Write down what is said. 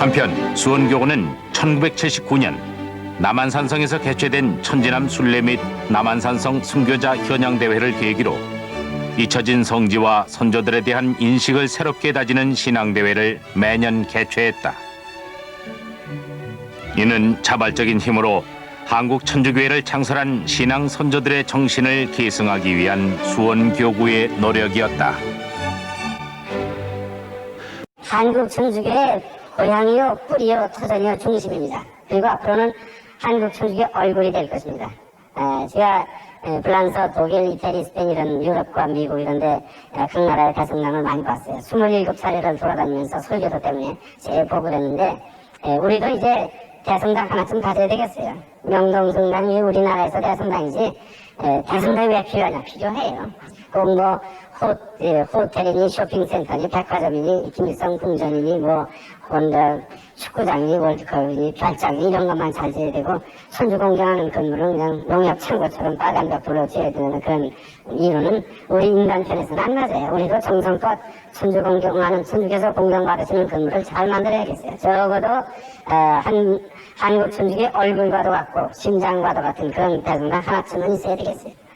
한편 수원교구는 1979년 남한산성에서 개최된 천지남 순례 및 남한산성 순교자 현양대회를 계기로 잊혀진 성지와 선조들에 대한 인식을 새롭게 다지는 신앙대회를 매년 개최했다. 이는 자발적인 힘으로 한국 천주교회를 창설한 신앙 선조들의 정신을 계승하기 위한 수원교구의 노력이었다. 한국 천주교의 고향이요, 뿌리요, 터전이요, 중심입니다. 그리고 앞으로는 한국 천주교 얼굴이 될 것입니다. 에, 제가 에, 프랑스, 독일, 이태리, 스페인 이런 유럽과 미국 이런데 에, 각 나라의 대성당을 많이 봤어요. 27차례를 돌아다니면서 설교도 때문에 제일 보고 그랬는데 에, 우리도 이제 대성당 하나쯤 가져야 되겠어요. 명동성당이 우리나라에서 대성당이지 에, 대성당이 왜 필요하냐? 필요해요. 꼭뭐 호, 예, 호텔이니 쇼핑센터니 백화점이니 김일성 궁전이니 뭐 혼다 축구장이니 월드컵이니 별장이 이런 것만 잘 지어야 되고 선주 공경하는 건물은 그냥 농협 창고처럼 빨간 벽돌로 지어야 되는 그런 이유는 우리 인간 편에서는 안 맞아요. 우리도 정성껏 천주 공경하는 천주께서 공경받으시는 건물을 잘 만들어야겠어요. 적어도 어, 한, 한국 천주의 얼굴과도 같고 심장과도 같은 그런 대성당 하나쯤은 있어야 되겠어요.